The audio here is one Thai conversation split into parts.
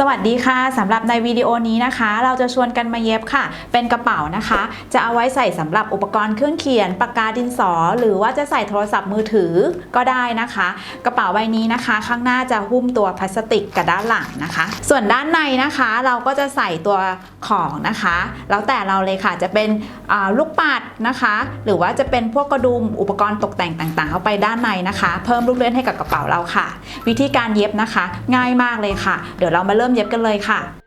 สวัสดีค่ะสำหรับในวิดีโอนี้นะคะ เราจะชวนกันมาเย็บค่ะ เป็นกระเป๋านะคะ จะเอาไว้ใส่สำหรับอุปกรณ์เครื่องเขียนปากกาดินสอ หรือว่าจะใส่โทรศัพท์มือถือก็ได้นะคะ กระเป๋าใบนี้นะคะ ข้างหน้าจะหุ้มตัวพลาสติกกับด้านหลังนะคะ ส่วนด้านในนะคะเราก็จะใส่ตัวของนะคะ แล้วแต่เราเลยค่ะจะเป็นลูกปัดนะคะ หรือว่าจะเป็นพวกกระดุมอุปกรณ์ตกแต่งต่างๆ เข้าไปด้านในนะคะ เพิ่มลูกเล่นให้กับกระเป๋าเราค่ะ วิธีการเย็บนะคะ ง่ายมากเลยค่ะ เดี๋ยวเรามาเริ่มเย็บกันเลยค่ะ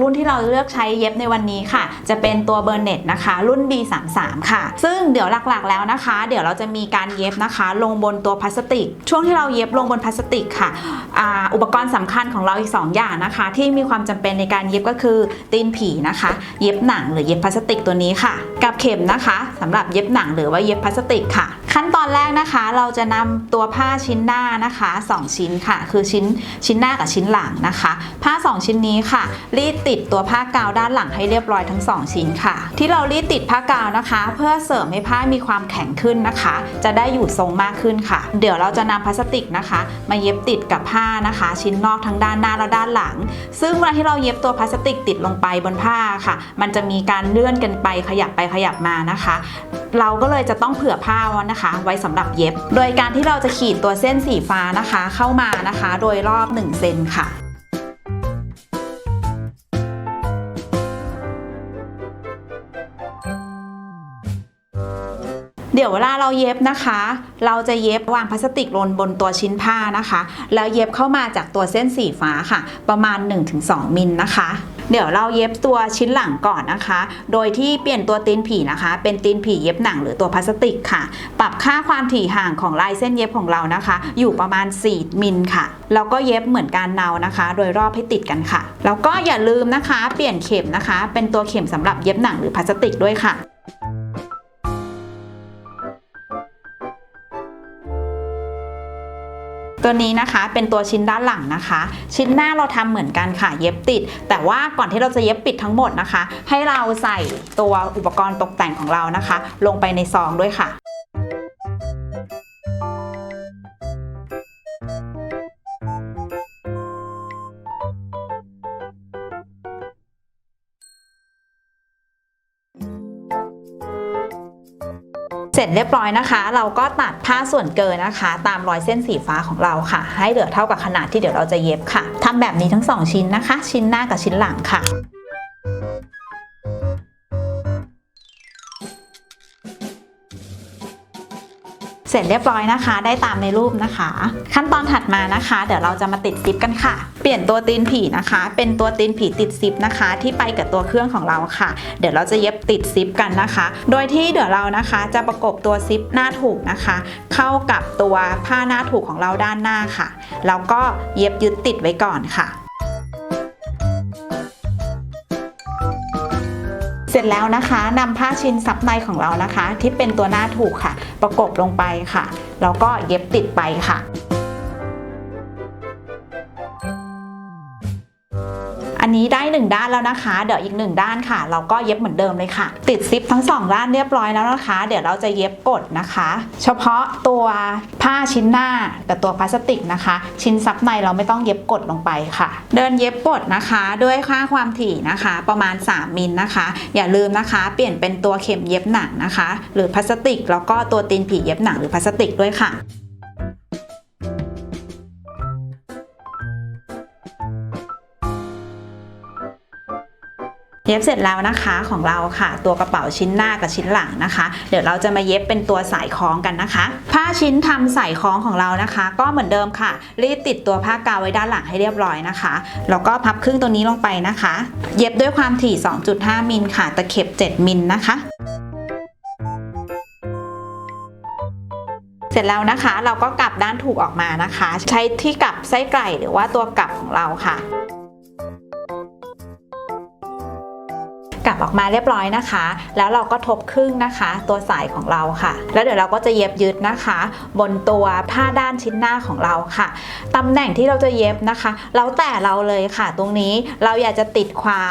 รุ่นที่เราเลือกใช้เย็บในวันนี้ค่ะ จะเป็นตัวเบอร์เน็ตนะคะ รุ่น B33 ค่ะ ซึ่งเดี๋ยวหลักๆแล้วนะคะ เดี๋ยวเราจะมีการเย็บนะคะ ลงบนตัวพลาสติก ช่วงที่เราเย็บลงบนพลาสติกค่ะออุปกรณ์สำคัญของเราอีก 2 อย่างนะคะ ที่มีความจำเป็นในการเย็บก็คือตีนผีนะคะ เย็บหนังหรือเย็บพลาสติกตัวนี้ค่ะ กับเข็มนะคะสำหรับเย็บหนังหรือว่าเย็บพลาสติกค่ะ ขั้นตอนแรกนะคะ เราจะนำตัวผ้าชิ้นหน้านะคะ 2 ชิ้นค่ะ คือชิ้นชิ้นหน้ากับชิ้นหลังนะคะ ผ้า 2 ชิ้นนี้ค่ะ รีดติดตัวผ้ากาวด้านหลังให้เรียบร้อยทั้ง 2 ชิ้นค่ะ ที่เรารีดติดผ้ากาวนะคะ เพื่อเสริมให้ผ้ามีความแข็งขึ้นนะคะ จะได้อยู่ทรงมากขึ้นค่ะ เดี๋ยวเราจะนำพลาสติกนะคะ มาเย็บติดกับผ้านะคะ ชิ้นนอกทั้งด้านหน้าและด้านหลัง ซึ่งเวลาที่เราเย็บตัวพลาสติกติดลงไปบนผ้าค่ะ มันจะมีการเลื่อนกันไปขยับไปขยับมานะคะ เราก็เลยจะต้องเผื่อผ้าไว้นะคะไว้สำหรับเย็บ โดยการที่เราจะขีดตัวเส้นสีฟ้านะคะ เข้ามานะคะ โดยรอบ 1 เซนค่ะเดี๋ยวเวลาเราเย็บนะคะ เราจะเย็บวางพลาสติกลนบนตัวชิ้นผ้านะคะ แล้วเย็บเข้ามาจากตัวเส้นสีฟ้าค่ะ ประมาณ 1-2 มิลนะคะ เดี๋ยวเราเย็บตัวชิ้นหลังก่อนนะคะ โดยที่เปลี่ยนตัวตีนผีนะคะ เป็นตีนผีเย็บหนังหรือตัวพลาสติกค่ะ ปรับค่าความถี่ห่างของลายเส้นเย็บของเรานะคะ อยู่ประมาณ 4 มิลค่ะ แล้วก็เย็บเหมือนการเนานะคะ โดยรอบให้ติดกันค่ะ แล้วก็อย่าลืมนะคะ เปลี่ยนเข็มนะคะ เป็นตัวเข็มสำหรับเย็บหนังหรือพลาสติกด้วยค่ะ ตัวนี้นะคะเป็นตัวชิ้นด้านหลังนะคะ ชิ้นหน้าเราทำเหมือนกันค่ะเย็บติด แต่ว่าก่อนที่เราจะเย็บปิดทั้งหมดนะคะ ให้เราใส่ตัวอุปกรณ์ตกแต่งของเรานะคะ ลงไปในซองด้วยค่ะ เสร็จเรียบร้อยนะคะ เราก็ตัดผ้าส่วนเกินนะคะ ตามรอยเส้นสีฟ้าของเราค่ะ ให้เหลือเท่ากับขนาดที่เดี๋ยวเราจะเย็บค่ะทำแบบนี้ทั้งสองชิ้นนะคะ ชิ้นหน้ากับชิ้นหลังค่ะ สร็จเรียบร้อยนะคะ ได้ตามในรูปนะคะ ขั้นตอนถัดมานะคะ เดี๋ยวเราจะมาติดซิปกันค่ะ เปลี่ยนตัวตีนผีนะคะ เป็นตัวตีนผีติดซิปนะคะ ที่ไปกับตัวเครื่องของเราค่ะ เดี๋ยวเราจะเย็บติดซิปกันนะคะ โดยที่เดี๋ยวเรานะคะจะประกบตัวซิปหน้าถูกนะคะ เข้ากับตัวผ้าหน้าถูกของเราด้านหน้าค่ะแล้วก็เย็บยึดติดไว้ก่อนค่ะ เสร็จแล้วนะคะนำผ้าชิ้นซับในของเรานะคะ ที่เป็นตัวหน้าถูกค่ะ ประกบลงไปค่ะ แล้วก็เย็บติดไปค่ะ อันนี้ได้หนึ่งด้านแล้วนะคะ เดี๋ยวอีกหนึ่งด้านค่ะ เราก็เย็บเหมือนเดิมเลยค่ะ ติดซิปทั้งสองด้านเรียบร้อยแล้วนะคะ เดี๋ยวเราจะเย็บกดนะคะ เฉพาะตัวผ้าชิ้นหน้ากับตัวพลาสติกนะคะ ชิ้นซับในเราไม่ต้องเย็บกดลงไปค่ะ เดินเย็บกดนะคะ ด้วยค่าความถี่นะคะ ประมาณ 3 มิลนะคะ อย่าลืมนะคะ เปลี่ยนเป็นตัวเข็มเย็บหนังนะคะ หรือพลาสติก แล้วก็ตัวตีนผีเย็บหนังหรือพลาสติกด้วยค่ะ ย็บเสร็จแล้วนะคะของเราค่ะ ตัวกระเป๋าชิ้นหน้ากับชิ้นหลังนะคะ เดี๋ยวเราจะมาเย็บเป็นตัวสายคล้องกันนะคะ ผ้าชิ้นทำสายคล้องของเรานะคะ ก็เหมือนเดิมค่ะ รีดติดตัวผ้ากาวไว้ด้านหลังให้เรียบร้อยนะคะแล้วก็พับครึ่งตัวนี้ลงไปนะคะ เย็บด้วยความถี่ 2.5 มิลค่ะ ตะเข็บ 7 มิลนะคะเสร็จแล้วนะคะ เราก็กลับด้านถูกออกมานะคะ ใช้ที่กลับไส้ไก่หรือว่าตัวกลับของเราค่ะ มาเรียบร้อยนะคะ แล้วเราก็ทบครึ่งนะคะ ตัวสายของเราค่ะ แล้วเดี๋ยวเราก็จะเย็บยึดนะคะ บนตัวผ้าด้านชิ้นหน้าของเราค่ะตำแหน่งที่เราจะเย็บนะคะ แล้วแต่เราเลยค่ะ ตรงนี้เราอยากจะติดขวา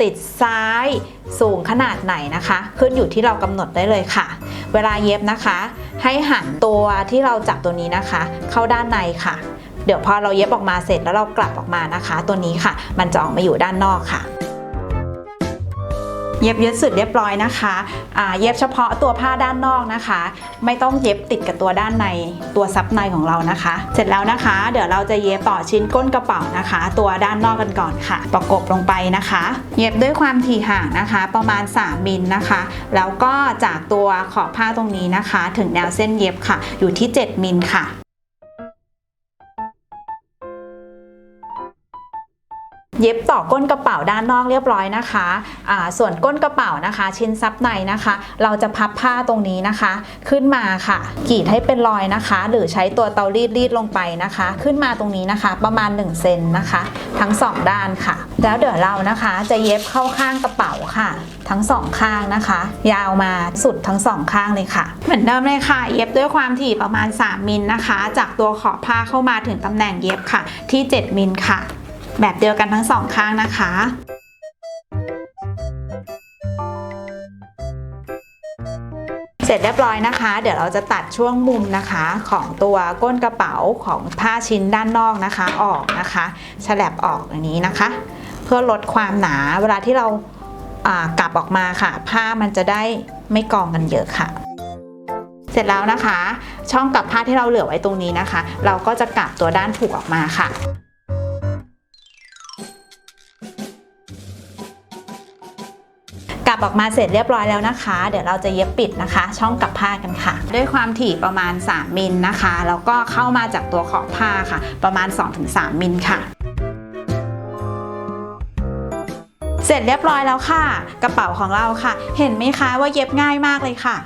ติดซ้ายสูงขนาดไหนนะคะ ขึ้นอยู่ที่เรากำหนดได้เลยค่ะ เวลาเย็บนะคะ ให้หันตัวที่เราจับตัวนี้นะคะ เข้าด้านในค่ะ เดี๋ยวพอเราเย็บออกมาเสร็จแล้วเรากลับออกมานะคะ ตัวนี้ค่ะ มันจะออกมาอยู่ด้านนอกค่ะ เย็บยึดสุดเรียบร้อยนะคะอ่าเย็บเฉพาะตัวผ้าด้านนอกนะคะ ไม่ต้องเย็บติดกับตัวด้านในตัวซับในของเรานะคะ เสร็จแล้วนะคะ เดี๋ยวเราจะเย็บต่อชิ้นก้นกระเป๋านะคะ ตัวด้านนอกกันก่อนค่ะ ประกบลงไปนะคะ เย็บด้วยความถี่ห่างนะคะ ประมาณ 3มิลนะคะ แล้วก็จากตัวขอบผ้าตรงนี้นะคะ ถึงแนวเส้นเย็บค่ะ อยู่ที่ 7มิลค่ะ เย็บต่อก้นกระเป๋าด้านนอกเรียบร้อยนะคะอ่าส่วนก้นกระเป๋านะคะ ชิ้นซับในนะคะ เราจะพับผ้าตรงนี้นะคะ ขึ้นมาค่ะกรีดให้เป็นรอยนะคะ หรือใช้ตัวเตารีดรีดลงไปนะคะ ขึ้นมาตรงนี้นะคะ ประมาณ1เซนนะคะ ทั้ง 2 ด้านค่ะ แล้วเดี๋ยวเรานะคะจะเย็บเข้าข้างกระเป๋าค่ะ ทั้งสองข้างนะคะ ยาวมาสุดทั้งสองข้างเลยค่ะ เหมือนเดิมเลยค่ะ เย็บด้วยความถี่ประมาณ 3มิลนะคะ จากตัวขอบผ้าเข้ามาถึงตำแหน่งเย็บค่ะ ที่ 7มิลค่ะ แบบเดียวกันทั้งสองข้างนะคะ เสร็จเรียบร้อยนะคะ เดี๋ยวเราจะตัดช่วงมุมนะคะของตัวก้นกระเป๋าของผ้าชิ้นด้านนอกนะคะออกนะคะฉลับออกอย่างนี้นะคะ เพื่อลดความหนาเวลาที่เรากลับออกมาค่ะ ผ้ามันจะได้ไม่กองกันเยอะค่ะ เสร็จแล้วนะคะ ช่องกับผ้าที่เราเหลือไว้ตรงนี้นะคะ เราก็จะกลับตัวด้านผูกออกมาค่ะ ออกมาเสร็จเรียบร้อยแล้วนะคะ เดี๋ยวเราจะเย็บปิดนะคะ ช่องกับผ้ากันค่ะ ด้วยความถี่ประมาณ 3 มิลนะคะ แล้วก็เข้ามาจากตัวขอบผ้าค่ะ ประมาณ 2-3 มิลค่ะเสร็จเรียบร้อยแล้วค่ะ กระเป๋าของเราค่ะ เห็นไหมคะว่าเย็บง่ายมากเลยค่ะ